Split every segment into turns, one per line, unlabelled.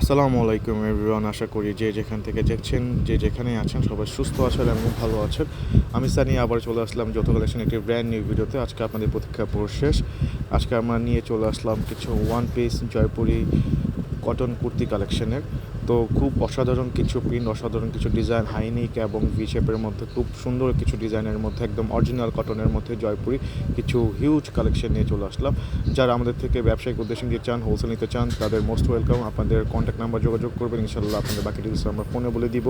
আসসালামু আলাইকুম এভরিওয়ান, আশা করি যে যেখান থেকে দেখছেন, যে যেখানে আছেন, সবাই সুস্থ আছেন এবং ভালো আছেন। আমি সানি, আবার চলে আসলাম যত কালেকশন একটি ব্র্যান্ড নিউ ভিডিওতে আজকে আপনাদের প্রতীক্ষা পর শেষ। আজকে আমরা নিয়ে চলে আসলাম কিছু one piece Jaipuri cotton kurti কালেকশনের তো খুব অসাধারণ কিছু প্রিন্ট অসাধারণ কিছু ডিজাইন হাইনিক এবং ভি শেপের মধ্যে, খুব সুন্দর কিছু ডিজাইনের মধ্যে, একদম অরিজিনাল কটনের মধ্যে জয়পুরি কিছু হিউজ কালেকশন নিয়ে চলে আসলাম। যারা আমাদের থেকে ব্যবসায়িক উদ্দেশ্যে নিতে চান হোলসেল নিতে চান, তাদের মোস্ট ওয়েলকাম আপনাদের কন্ট্যাক্ট নাম্বার যোগাযোগ করবেন ইনশাল্লাহ আপনাদের বাকি ডিটেলস আমরা ফোনে বলে দিব।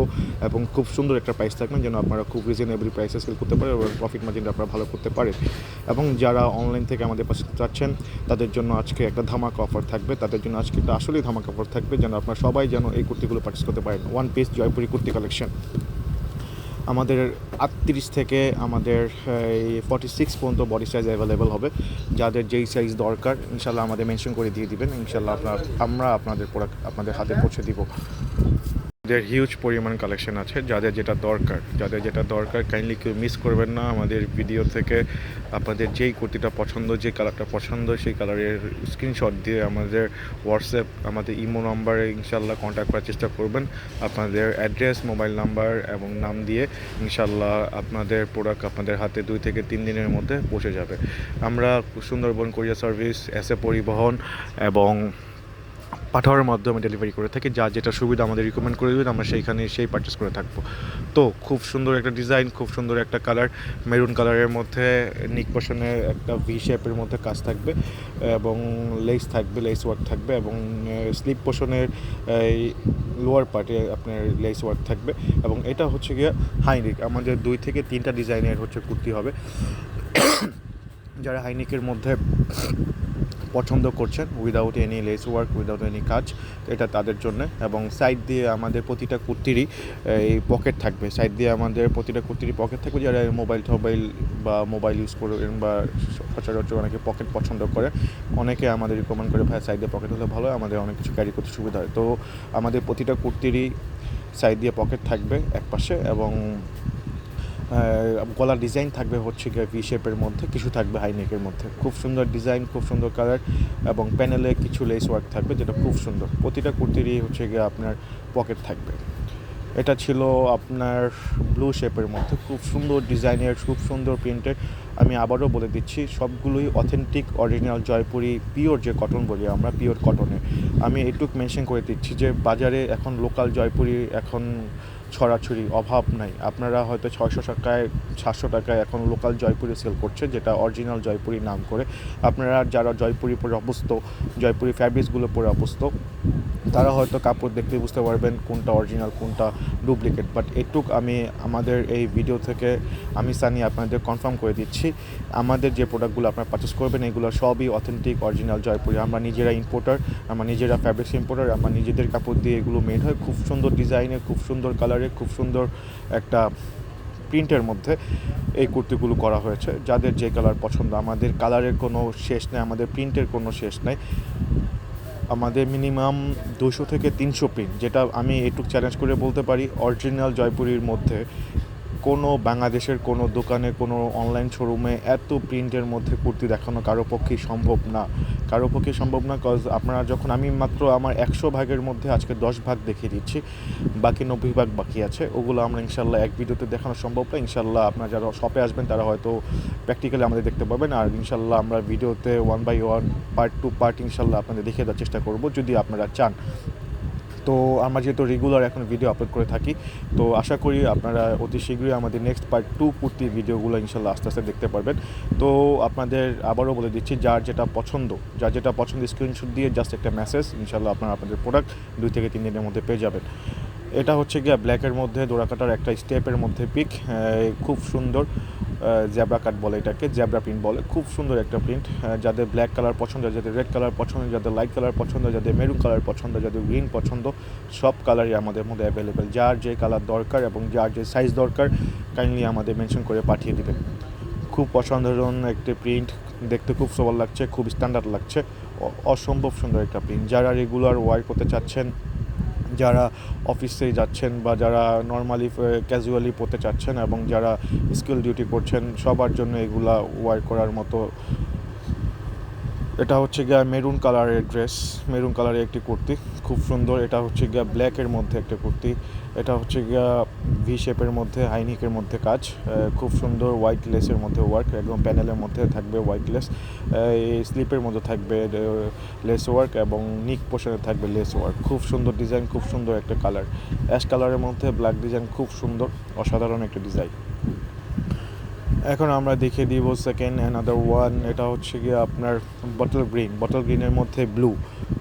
এবং খুব সুন্দর একটা প্রাইস থাকবেন, যেন আপনারা খুব রিজনেবল প্রাইসে সেল করতে পারেন এবং প্রফিট মার্জিনটা আপনারা ভালো করতে পারেন। এবং যারা অনলাইন থেকে আমাদের পাশে চাচ্ছেন, তাদের জন্য আজকে একটা ধামাকা অফার থাকবে। তাদের জন্য আজকে একটা আসলেই ধামাকা অফার থাকবে, যেন আপনারা সবাই যেন এই কুর্তিগুলো পার্চেস করতে পারেন। One piece Jaipuri kurti collection আমাদের আটত্রিশ থেকে আমাদের, এই ফর্টি সিক্স পর্যন্ত বডি সাইজ অ্যাভেলেবেল হবে। যাদের যেই সাইজ দরকার, ইনশাল্লাহ আমাদের মেনশন করে দিয়ে দিবেন। ইনশাল্লাহ আপনার, আমরা আপনাদের প্রোডাক্ট আপনাদের হাতে পৌঁছে দিব। আমাদের হিউজ পরিমাণ কালেকশন আছে, যাদের যেটা দরকার। যাদের যেটা দরকার কাইন্ডলি কেউ মিস করবেন না। আমাদের ভিডিও থেকে আপনাদের যেই কুর্তিটা পছন্দ, যে কালারটা পছন্দ, সেই কালারের স্ক্রিনশট দিয়ে আমাদের হোয়াটসঅ্যাপ আমাদের ইমো নাম্বারে ইনশাল্লাহ কন্ট্যাক্ট করার চেষ্টা করবেন। আপনাদের অ্যাড্রেস মোবাইল নাম্বার এবং নাম দিয়ে ইনশাল্লাহ আপনাদের প্রোডাক্ট আপনাদের হাতে দুই থেকে তিন দিনের মধ্যে পৌঁছে যাবে। আমরা সুন্দরবন কোরিয়া সার্ভিস এসে পরিবহন এবং পাঠাওয়ার মাধ্যমে ডেলিভারি করে থাকি, যা যেটা সুবিধা আমাদের রিকমেন্ড করে দেবেন, আমরা সেইখানে সেই পারচেস করে থাকব। তো খুব সুন্দর একটা ডিজাইন খুব সুন্দর একটা কালার মেরুন কালারের মধ্যে নিক পোর্শনের একটা ভি শেপের মধ্যে কাজ থাকবে এবং লেস থাকবে লেস ওয়ার্ক থাকবে এবং স্লিপ পোর্শনের এই লোয়ার পার্টে আপনার লেস ওয়ার্ক থাকবে এবং এটা হচ্ছে গিয়ে হাইনিক আমাদের দুই থেকে তিনটা ডিজাইনের হচ্ছে কুর্তি হবে। যারা হাইনিকের মধ্যে পছন্দ করছেন without any lace work without any কাজ, এটা তাদের জন্য। এবং সাইড দিয়ে আমাদের প্রতিটা কুর্তিরই এই পকেট থাকবে। সাইড দিয়ে আমাদের প্রতিটা কুর্তিরই পকেট থাকবে। যারা মোবাইল টোবাইল বা মোবাইল ইউজ করেন বা সচরাচর অনেকে পকেট পছন্দ করে, অনেকে আমাদের রিকমেন্ড করে, ভাই সাইড দিয়ে পকেট হলে ভালো আমাদের অনেক কিছু ক্যারি করতে সুবিধা হয়। তো আমাদের প্রতিটা কুর্তিরই সাইড দিয়ে পকেট থাকবে এক পাশে এবং গলার ডিজাইন থাকবে হচ্ছে গিয়ে ভি শেপের মধ্যে, কিছু থাকবে হাইনেকের মধ্যে। খুব সুন্দর ডিজাইন খুব সুন্দর কালার এবং প্যানেলে কিছু লেস ওয়ার্ক থাকবে যেটা খুব সুন্দর। প্রতিটা কুর্তিরই হচ্ছে গিয়ে আপনার পকেট থাকবে। এটা ছিল আপনার ব্লু শেপের মধ্যে। খুব সুন্দর ডিজাইনের খুব সুন্দর প্রিন্টের আমি আবারও বলে দিচ্ছি, সবগুলোই অথেন্টিক অরিজিনাল জয়পুরি পিওর যে কটন বলি আমরা পিওর কটনের আমি এটুক মেনশন করে দিচ্ছি যে বাজারে এখন লোকাল জয়পুরি এখন ছড়াছড়ি, অভাব নাই। আপনারা হয়তো ছয়শো টাকায়, সাতশো টাকায় এখন লোকাল জয়পুরি সেল করছে যেটা অরিজিনাল জয়পুরি নাম করে। আপনারা যারা জয়পুরি পরে অভ্যস্ত জয়পুরি ফ্যাব্রিক্সগুলো পরে অভ্যস্ত তারা হয়তো কাপড় দেখতে বুঝতে পারবেন কোনটা অরিজিনাল কোনটা ডুপ্লিকেট বাট এটুক আমি আমাদের এই ভিডিও থেকে আমি সানি আপনাদের কনফার্ম করে দিচ্ছি। আমাদের যে প্রোডাক্টগুলো আপনারা পারচেস করবেন, এগুলো সবই অথেন্টিক অরিজিনাল জয়পুরি। আমরা নিজেরা ইম্পোর্টার আমরা নিজেরা ফ্যাব্রিক্স ইম্পোর্টার আমরা নিজেদের কাপড় দিয়ে এগুলো মেড হয়। খুব সুন্দর ডিজাইনে খুব সুন্দর কালারে খুব সুন্দর একটা প্রিন্টের মধ্যে এই কুর্তিগুলো করা হয়েছে। যাদের যে কালার পছন্দ, আমাদের কালারের কোনো শেষ নেই, আমাদের প্রিন্টের কোনো শেষ নেই। আমাদের মিনিমাম দুশো থেকে তিনশো প্রিন্ট যেটা আমি একটু চ্যালেঞ্জ করে বলতে পারি অরিজিনাল জয়পুরির মধ্যে। কোনো বাংলাদেশের কোনো দোকানে, কোনো অনলাইন শোরুমে এত প্রিন্টের মধ্যে কুর্তি দেখানো কারও পক্ষেই সম্ভব না। কারও পক্ষে সম্ভব না কজ আপনারা যখন, আমি মাত্র আমার একশো ভাগের মধ্যে আজকে দশ ভাগ দেখিয়ে দিচ্ছি, বাকি নব্বই ভাগ বাকি আছে। ওগুলো আমরা ইনশাল্লাহ এক ভিডিওতে দেখানো সম্ভব না। ইনশাল্লাহ আপনারা যারা শপে আসবেন, তারা হয়তো প্র্যাকটিক্যালি আমাদের দেখতে পাবেন। আর ইনশাল্লাহ আমরা ভিডিওতে one by one part to part ইনশাল্লাহ আপনাদের দেখিয়ে দেওয়ার চেষ্টা করব। যদি আপনারা চান তো আমরা যেহেতু রেগুলার এখন ভিডিও আপলোড করে থাকি, তো আশা করি আপনারা অতি শীঘ্রই আমাদের নেক্সট পার্ট টু কুর্তির ভিডিওগুলো ইনশাল্লাহ আস্তে আস্তে দেখতে পারবেন। তো আপনাদের আবারও বলে দিচ্ছি, যার যেটা পছন্দ, যার যেটা পছন্দ স্ক্রিনশট দিয়ে জাস্ট একটা মেসেজ ইনশাল্লাহ আপনারা আপনাদের প্রোডাক্ট দুই থেকে তিন দিনের মধ্যে পেয়ে যাবেন। এটা হচ্ছে গিয়া ব্ল্যাকের মধ্যে দোড়াকাটার একটা স্টেপের মধ্যে পিক খুব সুন্দর। জ্যাবরা কাট বলে এটাকে জ্যাবরা প্রিন্ট বলে। খুব সুন্দর একটা প্রিন্ট। যাদের ব্ল্যাক কালার পছন্দ, যাদের রেড কালার পছন্দ, যাদের লাইট কালার পছন্দ, যাদের মেরুন কালার পছন্দ, যাদের গ্রিন পছন্দ, সব কালারই আমাদের মধ্যে অ্যাভেলেবেল যার যে কালার দরকার এবং যার যে সাইজ দরকার কাইন্ডলি আমাদের মেনশন করে পাঠিয়ে দেবেন। খুব অসাধারণ একটি প্রিন্ট। দেখতে খুব সবার লাগছে, খুব স্ট্যান্ডার্ড লাগছে। অসম্ভব সুন্দর একটা প্রিন্ট। যারা রেগুলার ওয়ার করতে চাচ্ছেন যারা অফিসে যাচ্ছেন বা যারা নর্মালি ক্যাজুয়ালি পড়তে চাচ্ছেন এবং যারা স্কিল ডিউটি করছেন সবার জন্য এগুলা ওয়ার করার মতো। এটা হচ্ছে গিয়ে মেরুন কালারের ড্রেস মেরুন কালারের একটি কুর্তি। খুব সুন্দর। এটা হচ্ছে গিয়া ব্ল্যাকের মধ্যে একটা কুর্তি। এটা হচ্ছে গিয়া ভি শেপের মধ্যে হাইনিকের মধ্যে কাজ। খুব সুন্দর হোয়াইট লেসের মধ্যে ওয়ার্ক একদম প্যানেলের মধ্যে থাকবে হোয়াইট লেস এই স্লিপের মধ্যে থাকবে লেস ওয়ার্ক এবং নিক পোর্শনে থাকবে লেস ওয়ার্ক খুব সুন্দর ডিজাইন খুব সুন্দর একটা কালার অ্যাশ কালারের মধ্যে ব্ল্যাক ডিজাইন খুব সুন্দর, অসাধারণ একটা ডিজাইন এখন আমরা দেখে দিব সেকেন্ড অ্যানাদার ওয়ান এটা হচ্ছে গিয়ে আপনার বটল গ্রিন বটল গ্রিনের মধ্যে ব্লু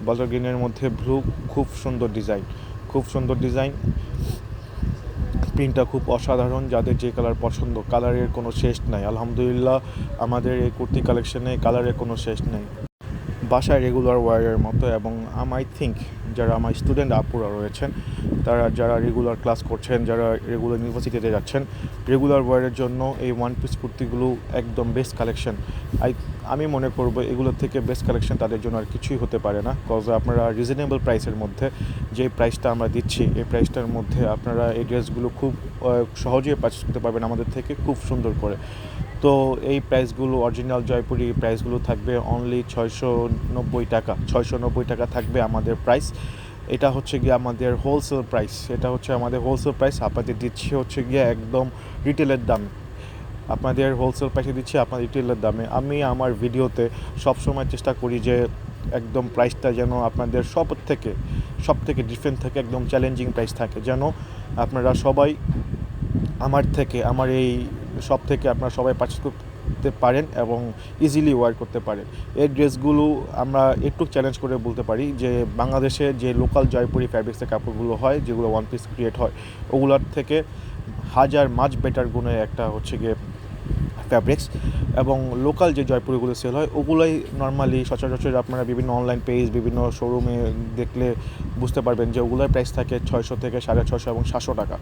বটল গ্রিনের মধ্যে ব্লু খুব সুন্দর ডিজাইন, খুব সুন্দর ডিজাইন। প্রিন্টটা খুব অসাধারণ, যাদের যে কালার পছন্দ, কালারের কোনো শেষ নাই। আলহামদুলিল্লাহ, আমাদের এই কুর্তি কালেকশনে কালারের কোনো শেষ নেই। বাসায় রেগুলার ওয়ারের মতো এবং আম আই থিঙ্ক যারা আমার স্টুডেন্ট আপুরা রয়েছেন, তারা যারা রেগুলার ক্লাস করছেন, যারা রেগুলার ইউনিভার্সিটিতে যাচ্ছেন রেগুলার ওয়ারের জন্য এই ওয়ান পিস কুর্তিগুলো একদম বেস্ট কালেকশন আই আমি মনে করব এগুলোর থেকে বেস্ট কালেকশন তাদের জন্য আর কিছুই হতে পারে না কজ আপনারা রিজনেবল প্রাইসের মধ্যে যে প্রাইসটা আমরা দিচ্ছি, এই প্রাইসটার মধ্যে আপনারা এই ড্রেসগুলো খুব সহজেই পারচেস করতে পারবেন আমাদের থেকে, খুব সুন্দর করে। তো এই প্রাইসগুলো অরিজিনাল জয়পুরি প্রাইসগুলো থাকবে অনলি ছয়শো নব্বই টাকা। ছয়শো নব্বই টাকা থাকবে আমাদের প্রাইস এটা হচ্ছে গিয়ে আমাদের হোলসেল প্রাইস এটা হচ্ছে আমাদের হোলসেল প্রাইস আপনাদের দিচ্ছি হচ্ছে গিয়ে একদম রিটেলের দাম। আপনাদের হোলসেল প্রাইসে দিচ্ছি আপনার রিটেলের দামে। আমি আমার ভিডিওতে সবসময় চেষ্টা করি যে একদম প্রাইসটা যেন আপনাদের সব থেকে সব থেকে ডিফারেন্ট থাকে একদম চ্যালেঞ্জিং প্রাইস থাকে। যেন আপনারা সবাই আমার থেকে, আমার এই সব থেকে আপনারা সবাই পারচেস করতে পারেন এবং ইজিলি ওয়ার করতে পারেন। এই ড্রেসগুলো আমরা একটু চ্যালেঞ্জ করে বলতে পারি যে, বাংলাদেশে যে লোকাল জয়পুরি ফ্যাব্রিক্সের কাপড়গুলো হয়, যেগুলো ওয়ান পিস ক্রিয়েট হয়, ওগুলোর থেকে হাজার মাছ বেটার গুণে একটা হচ্ছে গিয়ে ফ্যাব্রিক্স এবং লোকাল যে জয়পুরিগুলো সেল হয়, ওগুলোই নর্মালি সচরাচর আপনারা বিভিন্ন অনলাইন পেজ বিভিন্ন শোরুমে দেখলে বুঝতে পারবেন যে ওগুলোর প্রাইস থাকে ছয়শো থেকে সাড়ে ছশো এবং সাতশো টাকা।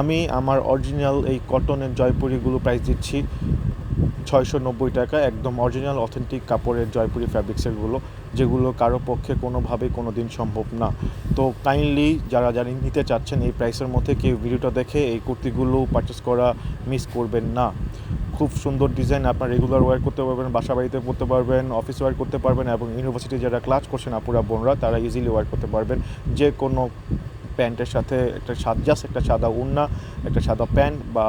আমি আমার অরিজিনাল এই কটনের জয়পুরিগুলো প্রাইস দিচ্ছি ছয়শো নব্বই টাকা, একদম অরিজিনাল অথেন্টিক কাপড়ের জয়পুরি ফ্যাব্রিক্সেরগুলো যেগুলো কারও পক্ষে কোনোভাবেই কোনো দিন সম্ভব না। তো কাইন্ডলি যারা জানি নিতে চাচ্ছেন এই প্রাইসের মধ্যে কেউ ভিডিওটা দেখে এই কুর্তিগুলো পারচেস করা মিস করবেন না। খুব সুন্দর ডিজাইন আপনার রেগুলার ওয়ার করতে পারবেন বাসা বাড়িতে পড়তে পারবেন অফিস ওয়ার করতে পারবেন এবং ইউনিভার্সিটি যারা ক্লাস করছেন আপুরা, বোনরা, তারা ইজিলি ওয়ার করতে পারবেন। যে কোনো প্যান্টের সাথে একটা সাদ জাস্ট একটা সাদা উন্না একটা সাদা প্যান্ট বা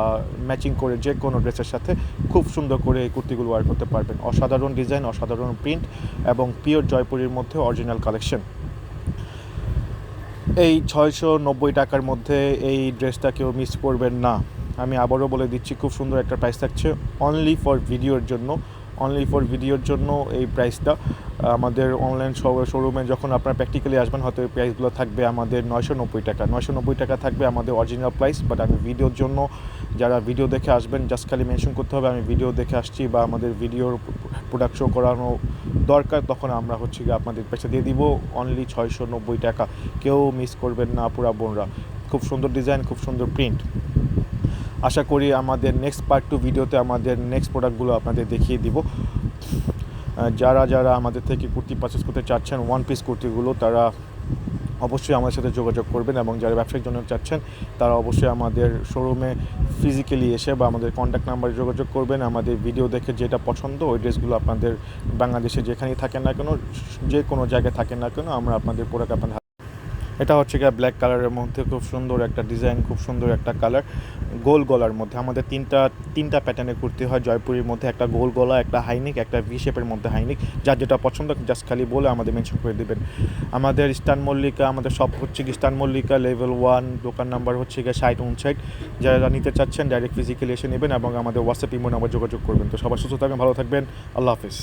ম্যাচিং করে যে কোনো ড্রেসের সাথে খুব সুন্দর করে এই কুর্তিগুলো ওয়ার করতে পারবেন। অসাধারণ ডিজাইন অসাধারণ প্রিন্ট এবং পিওর জয়পুরির মধ্যে অরিজিনাল কালেকশন এই ছয়শো নব্বই টাকার মধ্যে এই ড্রেসটা কেউ মিস করবেন না। আমি আবারও বলে দিচ্ছি, খুব সুন্দর একটা প্রাইস থাকছে। অনলি ফর ভিডিওর জন্য অনলি ফর ভিডিওর জন্য এই প্রাইসটা আমাদের অনলাইন শোরুমে যখন আপনারা প্র্যাকটিক্যালি আসবেন, হয়তো এই প্রাইসগুলো থাকবে আমাদের নয়শো নব্বই টাকা। নয়শো নব্বই টাকা থাকবে আমাদের অরিজিনাল প্রাইস বাট আমি ভিডিওর জন্য যারা ভিডিও দেখে আসবেন জাস্ট খালি মেনশন করতে হবে, আমি ভিডিও দেখে আসছি বা আমাদের ভিডিওর প্রোডাক্ট শো করানো দরকার, তখন আমরা হচ্ছে গিয়ে আপনাদের পয়সা দিয়ে দিব। অনলি ছয়শো নব্বই টাকা। কেউ মিস করবেন না, পুরা বোনরা। খুব সুন্দর ডিজাইন খুব সুন্দর প্রিন্ট আশা করি আমাদের নেক্সট পার্ট টু ভিডিওতে আমাদের নেক্সট প্রোডাক্টগুলো আপনাদের দেখিয়ে দিব। যারা যারা আমাদের থেকে কুর্তি পারচেস করতে চাচ্ছেন ওয়ান পিস কুর্তিগুলো, তারা অবশ্যই আমাদের সাথে যোগাযোগ করবেন এবং যারা ব্যবসায়িক জন্য চাচ্ছেন, তারা অবশ্যই আমাদের শোরুমে ফিজিক্যালি এসে বা আমাদের কন্ট্যাক্ট নাম্বারে যোগাযোগ করবেন। আমাদের ভিডিও দেখে যেটা পছন্দ, ওই ড্রেসগুলো আপনাদের বাংলাদেশে যেখানেই থাকেন না কেন, যে কোনো জায়গায় থাকেন না কেন, আমরা আপনাদের প্রোডাক্ট আপনাদের এটা হচ্ছে গিয়ে ব্ল্যাক কালারের মধ্যে খুব সুন্দর একটা ডিজাইন খুব সুন্দর একটা কালার গোল গলার মধ্যে। আমাদের তিনটা তিনটা প্যাটার্নের কুর্তি হয়, জয়পুরের মধ্যে একটা গোল গলা, একটা হাইনিক একটা ভি শেপের মধ্যে হাইনিক যার যেটা পছন্দ জাস্ট খালি বলে আমাদের মেনশন করে দেবেন। আমাদের স্টান মল্লিকা, আমাদের সব হচ্ছে কি স্টান মল্লিকা লেভেল ওয়ান দোকান নাম্বার হচ্ছে গিয়ে ষাট, উনষাট। যারা নিতে চাচ্ছেন ডাইরেক্ট ফিজিক্যালি এসে নেবেন এবং আমাদের হোয়াটসঅ্যাপ ইমো নাম্বার যোগাযোগ করবেন। তো সবাই সুস্থ থাকবেন, ভালো থাকবেন। আল্লাহ হাফিজ।